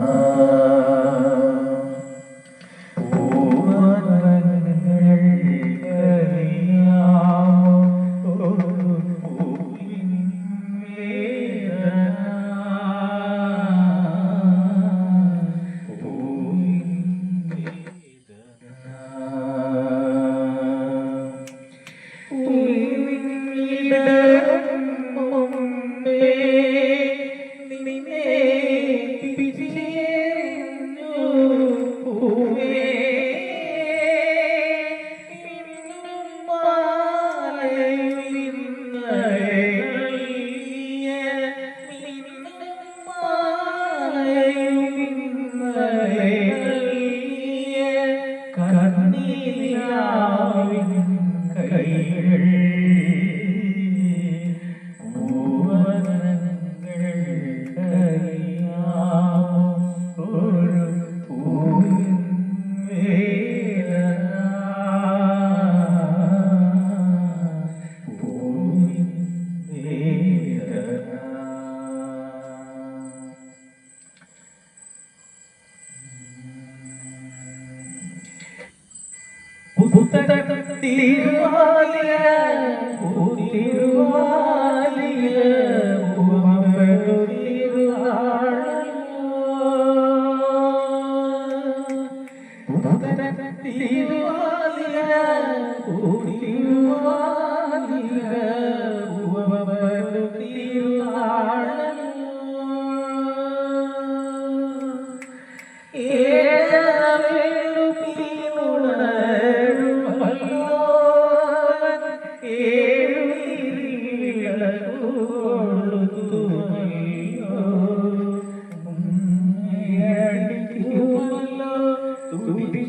Música புத்தடத்திருவாலிய திருவாலிய திருவாலிய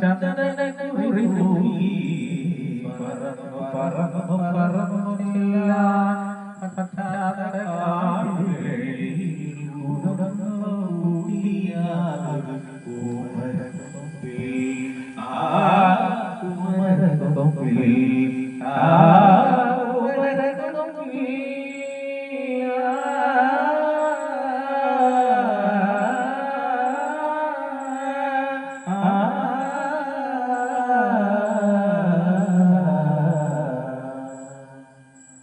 ചന്ദ്രനക്കുറിപോയി പറന്നു പറന്നു പറന്നില്ല പത്താതടക Mm-hmm.